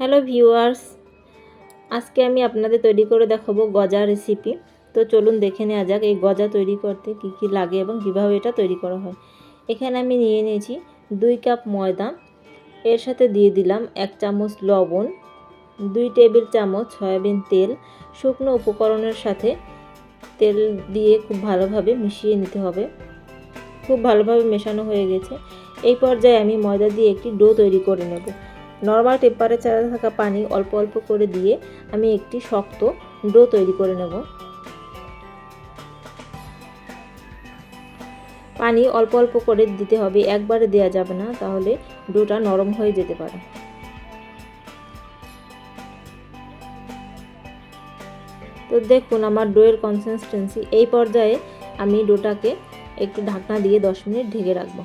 Hello viewers, আজকে আমি আপনাদের তৈরি করে দেখাবো গজা রেসিপি তো চলুন দেখে নেওয়া যাক এই গজা তৈরি করতে কি কি লাগে এবং কীভাবে এটা তৈরি করা হয়। এখানে আমি নিয়ে নিয়েছি দুই কাপ ময়দা, এর সাথে দিয়ে দিলাম এক চামচ লবণ, দুই টেবিল চামচ সয়াবিন তেল, শুকনো উপকরণের সাথে তেল দিয়ে খুব ভালোভাবে মিশিয়ে নিতে হবে। খুব ভালোভাবে মেশানো হয়ে গেছে। এই পর্যায়ে আমি ময়দা দিয়ে একটি ডো তৈরি করে নেব। নর্মাল টেম্পারেচারে থাকা পানি অল্প অল্প করে দিয়ে আমি একটি শক্ত ডো তৈরি করে নেব। পানি অল্প অল্প করে দিতে হবে, একবারে দেওয়া যাবে না, তাহলে ডোটা নরম হয়ে যেতে পারে। তো দেখুন, আমার ডোয়ের কনসিস্টেন্সি এই পর্যায়ে আমি ডোটাকে একটু ঢাকনা দিয়ে দশ মিনিট ঢেকে রাখব।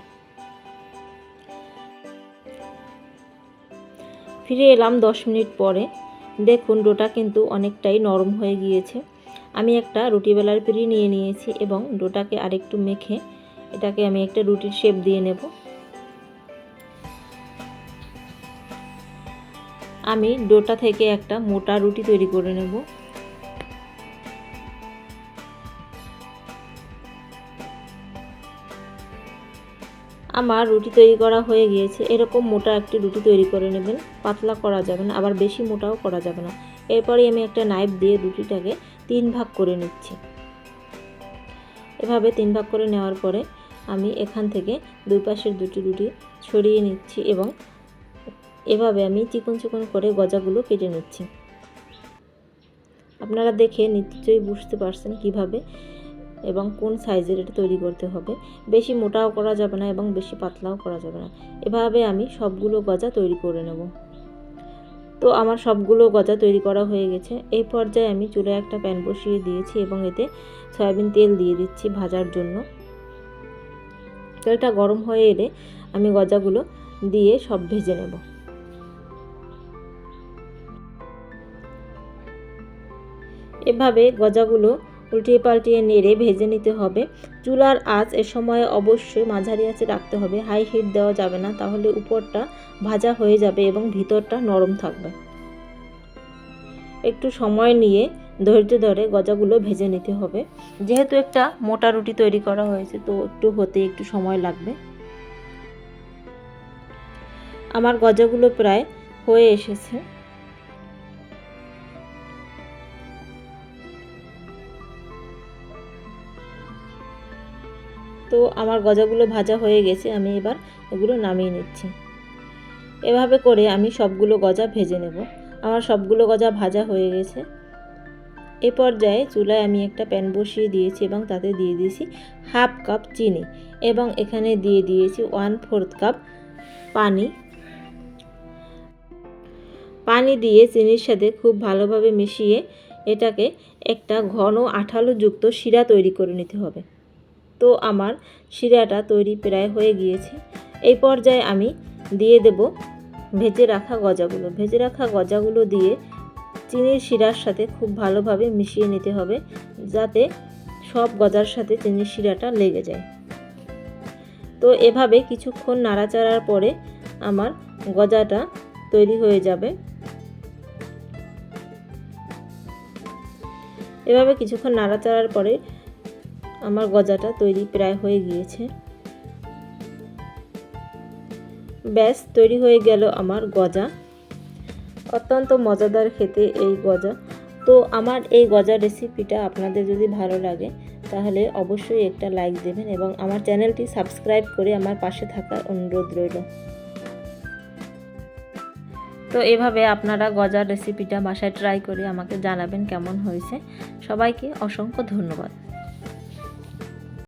ফিরে এলাম দশ মিনিট পরে। দেখুন, ডোটা কিন্তু অনেকটাই নরম হয়ে গিয়েছে। আমি একটা রুটি বেলার পিড়ি নিয়ে নিয়েছি এবং ডোটাকে আরেকটু মেখে এটাকে আমি একটা রুটির শেপ দিয়ে নেব। আমি ডোটা থেকে একটা মোটা রুটি তৈরি করে নেব। আমার রুটি তৈরি করা হয়ে গিয়েছে। এরকম মোটা একটি রুটি তৈরি করে নেবেন। পাতলা করা যাবে না, আবার বেশি মোটাও করা যাবে না। এরপরে আমি একটা নাইফ দিয়ে রুটিটাকে তিন ভাগ করে নিচ্ছি। এভাবে তিন ভাগ করে নেওয়ার পরে আমি এখান থেকে দুই পাশের দুটি রুটি ছড়িয়ে নিচ্ছি এবং এভাবে আমি চিকন চিকন করে গজাগুলো কেটে নিচ্ছি। আপনারা দেখে নিশ্চয়ই বুঝতে পারছেন কীভাবে এবং কোন সাইজের এটা তৈরি করতে হবে। বেশি মোটাও করা যাবে না এবং বেশি পাতলাও করা যাবে না। এভাবে আমি সবগুলো গজা তৈরি করে নেব। তো আমার সবগুলো গজা তৈরি করা হয়ে গেছে। এই পর্যায়ে আমি চুলে একটা প্যান বসিয়ে দিয়েছি এবং এতে সয়াবিন তেল দিয়ে দিচ্ছি ভাজার জন্য। তেলটা গরম হয়ে এলে আমি গজাগুলো দিয়ে সব ভেজে নেব। এভাবে গজাগুলো উল্টিয়ে পাল্টিয়ে নেড়ে ভেজে নিতে হবে। চুলার আঁচ এ সময় অবশ্যই মাঝারি আঁচে রাখতে হবে। হাই হিট দেওয়া যাবে না, তাহলে উপরটা ভাজা হয়ে যাবে এবং ভিতরটা নরম থাকবে। একটু সময় নিয়ে ধৈর্য ধরে গজাগুলো ভেজে নিতে হবে। যেহেতু একটা মোটা রুটি তৈরি করা হয়েছে, তো একটু হতে একটু সময় লাগবে। আমার গজাগুলো প্রায় হয়ে এসেছে। তো আমার গজাগুলো ভাজা হয়ে গেছে, আমি এবার এগুলো নামিয়ে নিচ্ছি। এভাবে করে আমি সবগুলো গজা ভেজে নেব। আমার সবগুলো গজা ভাজা হয়ে গেছে। এ পর্যায়ে চুলায় আমি একটা প্যান বসিয়ে দিয়েছি এবং তাতে দিয়ে দিয়েছি হাফ কাপ চিনি এবং এখানে দিয়ে দিয়েছি ওয়ান ফোর্থ কাপ পানি। পানি দিয়ে চিনির সাথে খুব ভালোভাবে মিশিয়ে এটাকে একটা ঘন আঠালো যুক্ত শিরা তৈরি করে নিতে হবে। তো আমার শিরাটা তৈরি প্রায় হয়ে গিয়েছে। এই পর্যায়ে আমি দিয়ে দেব ভেজে রাখা গজাগুলো। ভেজে রাখা গজাগুলো দিয়ে চিনির শিরার সাথে খুব ভালোভাবে মিশিয়ে নিতে হবে যাতে সব গজার সাথে চিনির শিরাটা লেগে যায়। তো এভাবে কিছুক্ষণ নাড়াচাড়ার পরে আমার গজাটা তৈরি হয়ে যাবে। এভাবে কিছুক্ষণ নাড়াচাড়ার পরে আমার গজাটা তৈরি প্রায় হয়ে গিয়েছে। ব্যাস, তৈরি হয়ে গেল আমার গজা। অত্যন্ত মজাদার খেতে এই গজা। তো আমার এই গজা রেসিপিটা আপনাদের যদি ভালো লাগে, তাহলে অবশ্যই একটা লাইক দেবেন এবং আমার চ্যানেলটি সাবস্ক্রাইব করে আমার পাশে থাকার অনুরোধ রইল। তো এভাবে আপনারা গজার রেসিপিটা বাসায় ট্রাই করে আমাকে জানাবেন কেমন হয়েছে। সবাইকে অসংখ্য ধন্যবাদ।